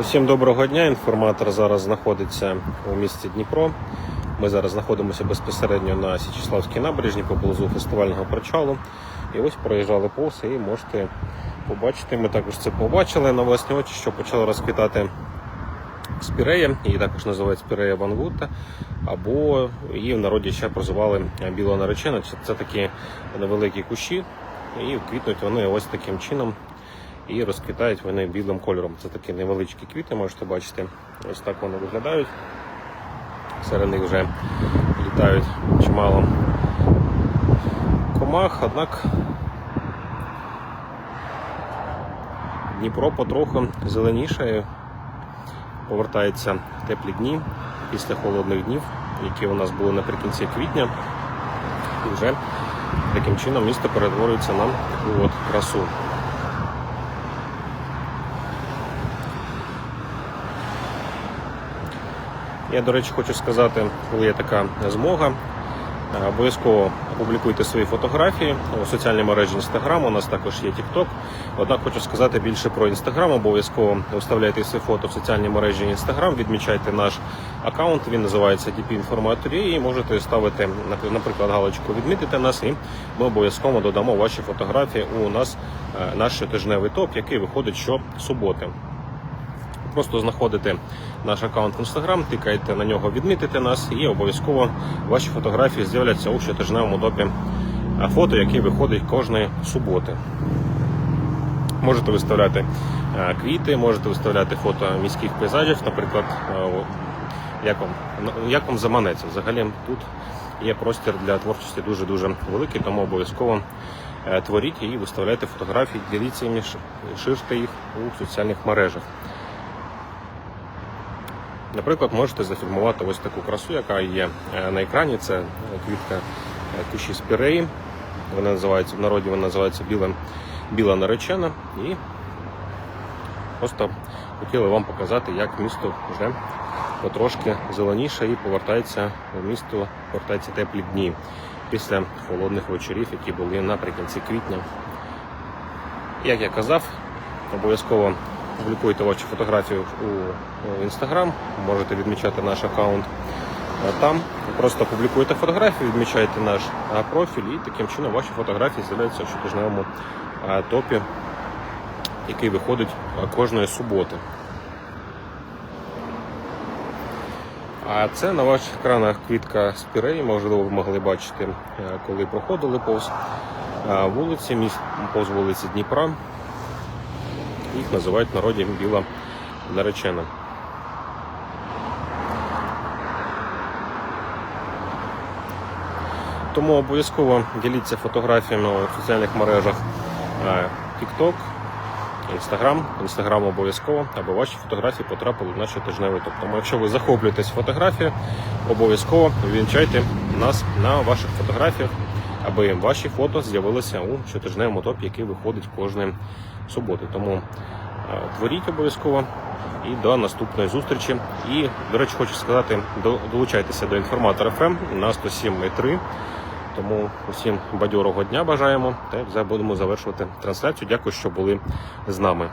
Усім доброго дня. Інформатор зараз знаходиться у місті Дніпро. Ми зараз знаходимося безпосередньо на Січеславській набережні поблизу фестивального причалу. І ось проїжджали повз і можете побачити. Ми також це побачили на власні очі, що почала розквітати спірея, її також називають спірея Вангута, або її в народі ще прозивали біла наречена. Це такі невеликі кущі, і квітнуть вони ось таким чином і розквітають вони білим кольором. Це такі невеличкі квіти, можете бачити. Ось так вони виглядають. Серед них вже літають чимало комах, однак Дніпро потроху зеленішає, повертаються теплі дні після холодних днів, які у нас були наприкінці квітня. І вже таким чином місто перетворюється на таку красу. Я, до речі, хочу сказати, коли є така змога, е, обов'язково опублікуйте свої фотографії у соціальній мережі Instagram, у нас також є TikTok. Однак хочу сказати більше про Instagram. Обов'язково вставляйте свої фото в соціальній мережі Instagram, відмічайте наш аккаунт, він називається DP Інформаторі, і можете ставити, напр- наприклад, галочку відмітити нас, і ми обов'язково додамо ваші фотографії у нас е, наш щотижневий топ, який виходить щосуботи. Просто знаходите наш аккаунт в Instagram, тикаєте на нього, відмітите нас, і обов'язково ваші фотографії з'являться у щотижневому допі фото, який виходить кожної суботи. Можете виставляти е, квіти, можете виставляти фото міських пейзажів, наприклад, е, як вам, ну, як вам заманеться. Взагалі тут є простір для творчості дуже-дуже великий, тому обов'язково е, творіть і виставляйте фотографії, діліться їм, ширте їх у соціальних мережах. Наприклад, можете зафільмувати ось таку красу, яка є е, на екрані. Це квітка е, кущі спіреї. Вона називається в народі, вона називається біла, біла наречена. І просто хотіли вам показати, як місто вже потрошки зеленіше і повертається в місто, повертаються теплі дні після холодних вечорів, які були наприкінці квітня. Як я казав, обов'язково публікуйте ваші фотографії у інстаграм, можете відмічати наш аккаунт е, там. Просто публікуйте фотографії, відмічайте наш е, профіль, і таким чином ваші фотографії з'являються в щотижневому е, топі, який виходить е, кожної суботи. А це на ваших екранах квітка спіреї, можливо, ви могли бачити, е, коли проходили повз е, вулиці, повз вулиці Дніпра. Їх називають в народі біла наречена. Тому обов'язково діліться фотографіями у соціальних мережах е, TikTok, Instagram. Instagram обов'язково, аби ваші фотографії потрапили в наш тижневий топ. Тому якщо ви захоплюєтесь фотографією, обов'язково вінчайте нас на ваших фотографіях, аби ваші фото з'явилися у щотижневому топі, який виходить кожної суботи. Тому е, творіть обов'язково і до наступної зустрічі. І, до речі, хочу сказати, долучайтеся до інформатора ФМ на 107.3. Тому усім бадьорого дня бажаємо та будемо завершувати трансляцію. Дякую, що були з нами.